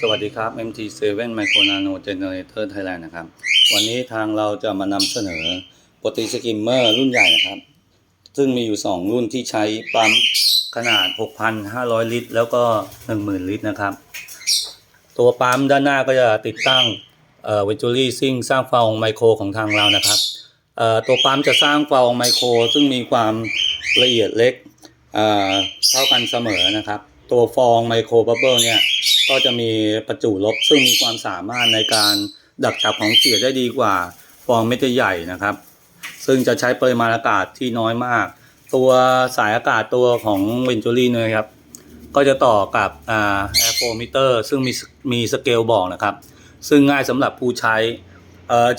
สวัสดีครับ MT7 Micro Nano Generator Thailand นะครับ วันนี้ทางเราจะมานำเสนอโปรตีสกิมเมอร์รุ่นใหญ่นะครับ ซึ่งมีอยู่ 2 รุ่นที่ใช้ปั๊มขนาด 6,500 ลิตร แล้วก็ 10,000 ลิตรนะครับ ตัวปั๊มด้านหน้าก็จะติดตั้งเอ่อ Venturi ซิ่งสร้างฟองไมโครของทางเรานะครับเอ่อตัวปั๊มจะสร้างฟองไมโคร ซึ่งมีความละเอียดเล็กเอ่อเท่ากันเสมอนะครับ ตัวฟองไมโครบับเบิลเนี่ย ก็จะมีประจุลบซึ่งมีความสามารถในการดักจับของเสียได้ดีกว่าฟองเม็ดใหญ่นะครับ ซึ่งจะใช้ปริมาณอากาศที่น้อยมาก ตัวสายอากาศตัวของเวนจูรี่นี่ยครับ ก็จะต่อกับแอร์โฟมิเตอร์ซึ่งมีมีสเกลบอกนะครับ ซึ่งง่ายสำหรับผู้ใช้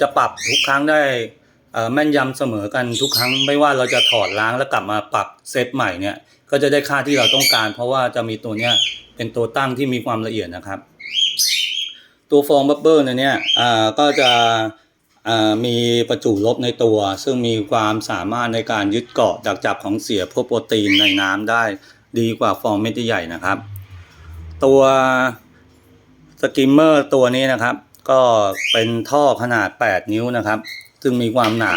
จะปรับทุกครั้งได้ แม่นยำเสมอกันทุกครั้งไม่ว่าเราจะถอดล้างแล้วกลับมาปรับเซตใหม่เนี่ยก็จะได้ค่าที่เราต้องการ เพราะว่าจะมีตัวเนี้ยเป็นตัวตั้งที่มีความละเอียดนะครับ ตัวฟองบับเบิลเนี่ยอ่าก็จะอ่ามีประจุลบในตัว ซึ่งมีความสามารถในการยึดเกาะดักจับของเสียพวกโปรตีนในน้ำได้ดีกว่าฟองเม็ดใหญ่นะครับ ตัวสกิมเมอร์ตัวนี้นะครับ ก็เป็นท่อขนาด 8 นิ้วนะครับ ซึ่งมีความหนา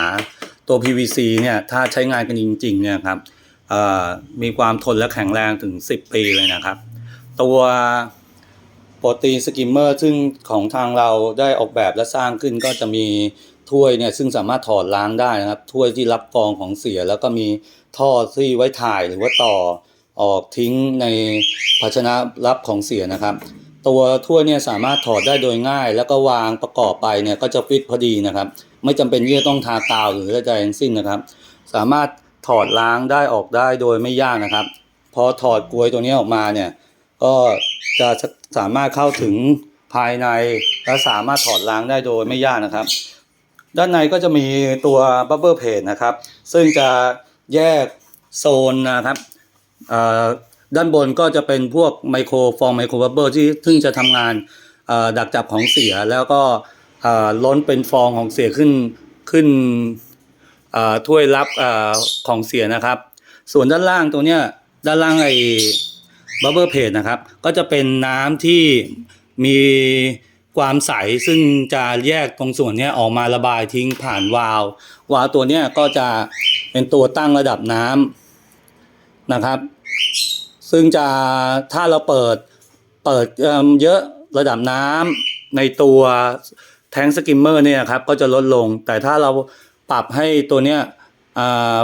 ตัว PVC เนี่ยถ้าใช้งานกันจริงๆเนี่ยครับมีความทนและแข็งแรงถึง 10 ปีเลยนะครับ ตัวโปรตีนสกิมเมอร์ซึ่งของทางเราได้ออกแบบและสร้างขึ้นก็จะมีถ้วยเนี่ยซึ่งสามารถถอดล้างได้นะครับ ถ้วยที่รับฟองของเสีย แล้วก็มีท่อที่ไว้ถ่ายหรือว่าต่อออกทิ้งในภาชนะรับของเสียนะครับ ตัวถ้วยเนี่ยสามารถถอดได้โดยง่าย แล้วก็วางประกอบไปเนี่ยก็จะฟิตพอดีนะครับ ไม่จำเป็นที่จะต้องทากาวหรืออะไรทั้งสิ้นนะครับ สามารถถอดล้างได้ออกได้โดยไม่ยากนะครับ พอถอดกลวยตัวนี้ออกมาเนี่ยก็จะสามารถเข้าถึงภายในและสามารถถอดล้างได้โดยไม่ยากนะครับ ด้านในก็จะมีตัวบับเบิลเพจนะครับ ซึ่งจะแยกโซนนะครับ ด้านบนก็จะเป็นพวกไมโครฟองไมโครบับเบิลที่ซึ่งจะทำงานดักจับของเสียแล้วก็ล้นเป็นฟองของเสียขึ้นขึ้นถ้วยรับอของเสียนะครับ ส่วนด้านล่างตัวเนี้ยด้านล่างไอ้บับเบิลเพจนะครับ ก็จะเป็นน้ำที่มีความใสซึ่งจะแยกตรงส่วนเนี้ยออกมาระบายทิ้งผ่านวาล์ววาล์วตัวเนี้ยก็จะเป็นตัวตั้งระดับน้ำนะครับ ซึ่งจะถ้าเราเปิดเปิดเเยอะระดับน้ำในตัวแทงสกิมเมอร์เนี่ยครับก็จะลดลง แต่ถ้าเราปรับให้ตัวเนี้ยอ่า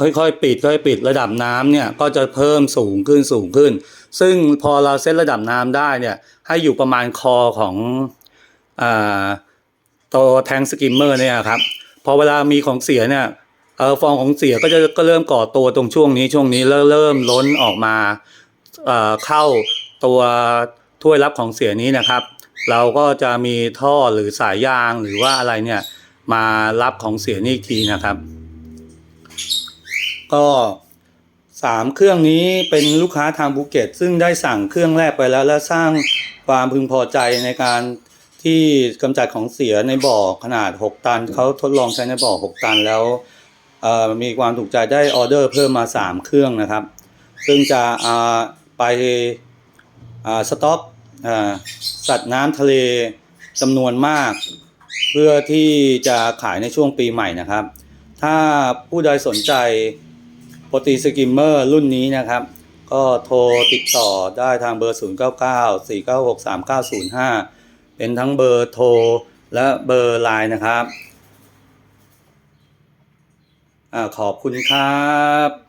ค่อยๆ ปิดค่อยๆปิดระดับน้ำเนี่ยก็จะเพิ่มสูงขึ้นสูงขึ้น ซึ่งพอเราเซตระดับน้ำได้เนี่ยให้อยู่ประมาณคอของอตัวแทงสกิมเมอร์เนี่ยครับพอเวลามีของเสียเนี่ย ฟองของเสียก็จะก็เริ่มก่อตัวตรงช่วงนี้ช่วงนี้แล้วเริ่มล้นออกมาเออเข้าตัวถ้วยรับของเสียนี้นะครับ เราก็จะมีท่อหรือสายยางหรือว่าอะไรเนี่ยมารับของเสียนี่อีกทีนะครับ ก็สามเครื่องนี้เป็นลูกค้าทางภูเก็ต ซึ่งได้สั่งเครื่องแรกไปแล้วและสร้างความพึงพอใจในการที่กำจัดของเสียในบ่อขนาด 6 ตันเขาทดลองใช้ในบ่อ 6 ตันแล้ว มีความถูกใจได้ออเดอร์เพิ่มมา 3 เครื่องนะครับ ซึ่งจะไปสต็อกสัตว์น้ำทะเลจำนวนมาก เพื่อที่จะขายในช่วงปีใหม่นะครับ ถ้าผู้ใดสนใจโปรตีสกิมเมอร์รุ่นนี้นะครับ ก็โทรติดต่อได้ทางเบอร์ 0 9 9 4 9 6 3 9 0 5 เป็นทั้งเบอร์โทรและเบอร์ไลน์นะครับ ขอบคุณครับ